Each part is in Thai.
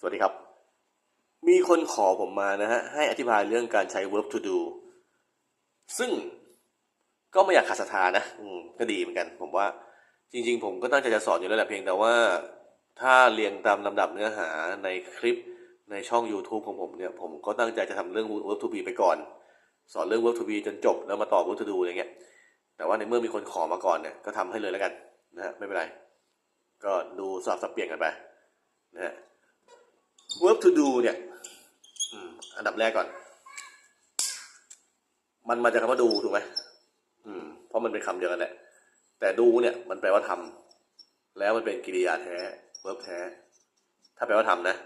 สวัสดีครับ มีคนขอผมมานะฮะ ให้อธิบายเรื่องการใช้ verb to do ซึ่งก็ไม่อยากขาดศรัทธานะ อืมก็ดีเหมือนกัน ผมว่า จริง ๆ ผมก็ตั้งใจจะสอนอยู่แล้วแหละเพียงแต่ว่า ถ้าเรียงตามลำดับเนื้อหาในคลิปในช่อง YouTube ของผมเนี่ย ผมก็ตั้งใจจะทำเรื่อง verb to be ไปก่อน สอนเรื่อง verb to be จนจบแล้วมาต่อ verb to do อะไรเงี้ย แต่ว่าในเมื่อมีคนขอมาก่อนเนี่ย ก็ทำให้เลยแล้วกันนะฮะ ไม่เป็นไร ก็ดูสลับสับเปลี่ยนกันไปนะฮะ verb to do เนี่ยอันดับแรกก่อน มันมาจากคำว่าดูถูกไหมเพราะมันเป็นคำเดียวกันแหละ แต่ดูเนี่ยมันแปลว่าทำแล้วมันเป็นกริยาแท้ verb แท้ ถ้าแปลว่าทำนะ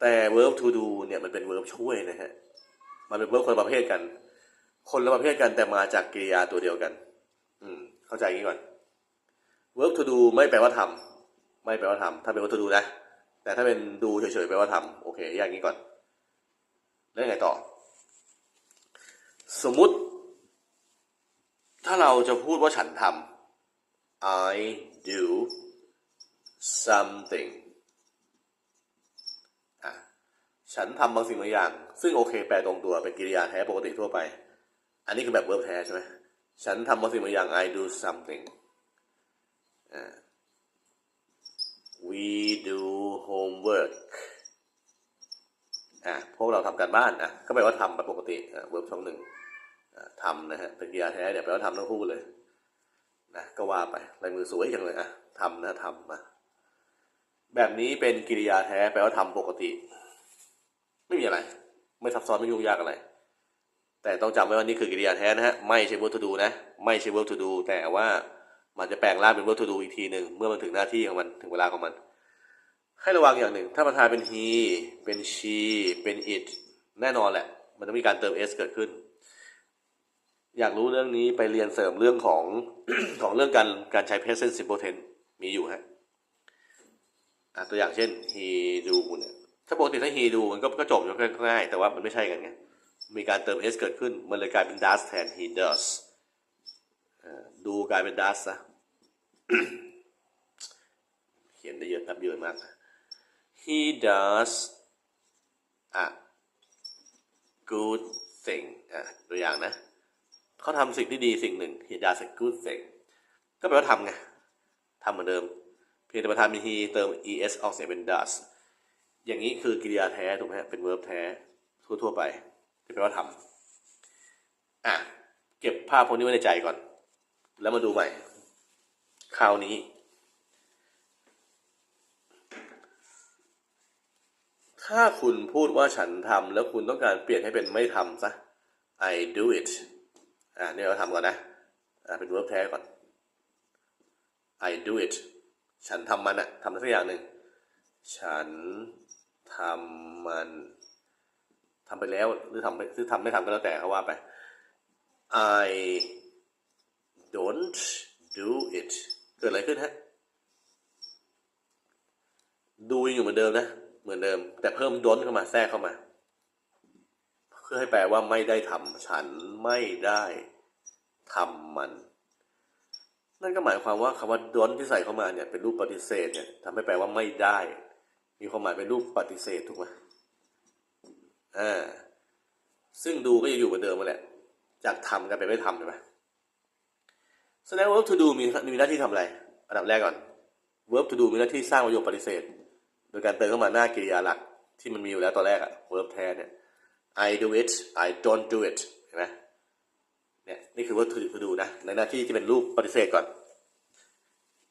แต่ verb to do เนี่ยมันเป็น verb ช่วยนะฮะ มันเป็น verb คนประเภทกัน คนละประเภทกันแต่มาจากกริยาตัวเดียวกัน อืม เข้าใจงี้ก่อน verb to do ไม่แปลว่าทำไม่แปลว่าทำถ้าเป็น verb to do นะ แต่ถ้าเป็นดูเฉยๆแปลว่าทำโอเคแยกอย่างนี้ก่อน แล้วไงต่อ สมมุติ ถ้าเราจะพูดว่าฉันทำ I do something ฉันทำบางสิ่งบางอย่าง ซึ่งโอเค แปลตรงตัวเป็นกริยาแท้ปกติทั่วไป อันนี้คือแบบเวิร์บแท้ใช่ไหมฉันทำบางสิ่งบางอย่าง I do something อ่า homework อะพวกเราทำการบ้านอะก็แปลว่าทำแบบปกติอะเวิร์บช่องหนึ่งทำนะฮะเป็นกริยาแท้เนี่ยแปลว่าทำทั้งคู่เลยนะก็ว่าไปลายมือสวยจังเลยอะทำนะทำมาแบบนี้เป็นกริยาแท้แปลว่าทำปกติ ไม่มีอะไร ไม่ซับซ้อนไม่ยุ่งยากอะไร แต่ต้องจำไว้ว่านี่คือกริยาแท้นะฮะไม่ใช่ verb to do นะ ไม่ใช่ verb to do แต่ว่ามันจะแปลงร่างเป็น verb to do อีกทีหนึ่งเมื่อมันถึงหน้าที่ของมันถึงเวลาของมัน ให้ระวังอย่างหนึ่ง ถ้าประธานเป็น he เป็น she เป็น it แน่นอนแหละ มันต้องมีการเติม s เกิดขึ้น อยากรู้เรื่องนี้ไปเรียนเสริมเรื่องของ ของเรื่องการการใช้ present simple tense มีอยู่ฮะตัวอย่างเช่น he do เนี่ยถ้าปกติถ้า he do มันก็ก็จบง่ายๆแต่ว่ามันไม่ใช่กันไงมีการเติม s เกิดขึ้น มันเลยกลายเป็น does แทน he does ดูกลายเป็น does ซะเขียนได้เยอะนับเยอะมาก he does a good thing อะตัวอย่างนะ เขาทำสิ่งที่ดีสิ่งหนึ่ง he does a good thing ก็แปลว่าทำไงทำเหมือนเดิม เพียงแต่ประธานมี he เติม es ออกเสียงเป็น does อย่างนี้คือกริยาแท้ถูกไหมเป็น verb แท้ทั่วๆไปที่แปลว่าทำอะเก็บภาพพวกนี้ไว้ในใจก่อน แล้วมาดูใหม่ คราวนี้ ถ้าคุณพูดว่าฉันทำแล้วคุณต้องการเปลี่ยนให้เป็นไม่ทำซะ I do it อ่านี่เราทำก่อนนะ อ่าเป็น verb แท้ก่อน I do it ฉันทำมันอะทำสักอย่างหนึ่ง ฉันทำมันทำไปแล้วหรือทำไปหรือทำไม่ทำก็แล้วแต่เขาว่าไป I don't do it เกิดอะไรขึ้นฮะ ดูอยู่เหมือนเดิมนะ เหมือนเดิม แต่เพิ่ม don't เข้ามาแทรกเข้ามา เพื่อให้แปลว่าไม่ได้ทำฉันไม่ได้ทำมัน นั่นก็หมายความว่าคำว่า don't ที่ใส่เข้ามาเนี่ยเป็นรูปปฏิเสธเนี่ยทำให้แปลว่าไม่ได้ มีความหมายเป็นรูปปฏิเสธถูกไหมอ่าซึ่งดูก็ยังอยู่เหมือนเดิมมาแหละ จากทำกันไปไม่ทำใช่ไหมแสดงว่า verb to do มีมีหน้าที่ทำอะไร อันดับแรกก่อน verb to do มีหน้าที่สร้างประโยคปฏิเสธ โดยการเติมเข้ามาหน้ากริยาหลักที่มันมีอยู่แล้วตอนแรกอะ verb แท้เนี่ย I do it I don't do it เห็นไหมเนี่ยนี่คือ verb to do นะ ในหน้าที่ที่เป็นรูปปฏิเสธก่อน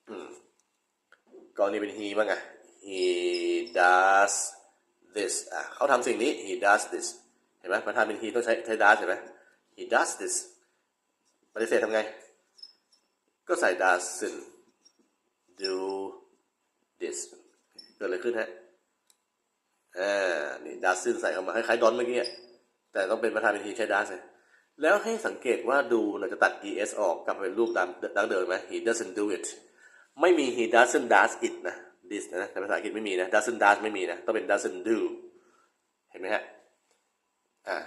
อืมกรณีเป็น he บ้างไง he does this อะเขาทำสิ่งนี้ he does this เห็นไหมประธานเป็น he ต้องใช้ใช้ does เห็นไหม he does this ปฏิเสธทำไง ก็ใส่ doesn't do this เกิดอะไรขึ้นฮะอ่านี่ doesn't ใส่เข้ามาคล้ายๆ don't เมื่อกี้แต่ต้องเป็นประธานเป็น he ใช้ does เลยแล้วให้สังเกตว่าดูเราจะตัด es ออกกลับเป็นรูปดังดังเดิมไหม he doesn't do it ไม่มี he doesn't does it นะ this นะแต่ภาษาอังกฤษไม่มีนะ doesn't does ไม่มีนะ ต้องเป็น doesn't do เห็นไหมฮะ อ่า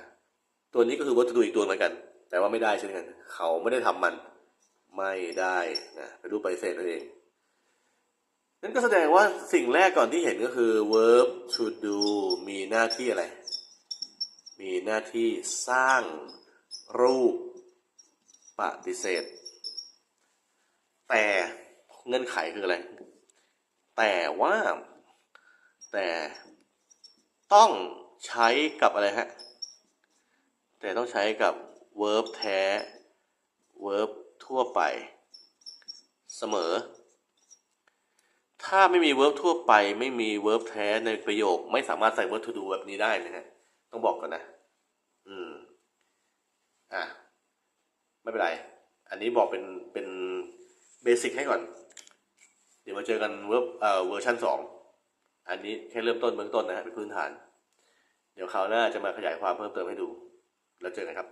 ตัวนี้ก็คือ verb to do อีกตัวเหมือนกัน แต่ว่าไม่ได้เช่นกัน เขาไม่ได้ทำมัน ไม่ได้นะเป็นรูปปฏิเสธนั่นเอง นั่นก็แสดงว่าสิ่งแรกก่อนที่เห็นก็คือ verb to do มีหน้าที่อะไร มีหน้าที่สร้างรูปปฏิเสธ แต่เงื่อนไขคืออะไร แต่ว่า แต่ต้องใช้กับอะไรฮะ แต่ต้องใช้กับ verb แท้ verb ทั่วไป เสมอ ถ้าไม่มี verb ทั่วไปไม่มี verb แท้ในประโยค ไม่สามารถใส่ verb to do แบบนี้ได้นะฮะต้องบอกก่อนนะ อืม อะ ไม่เป็นไร อันนี้บอกเป็นเป็นเบสิกให้ก่อน เดี๋ยวมาเจอกันเวอร์เอ่อเวอร์ชันสองอันนี้แค่เริ่มต้นเบื้องต้นนะฮะเป็นพื้นฐาน เดี๋ยวคราวหน้าจะมาขยายความเพิ่มเติมให้ดู แล้วเจอกันครับ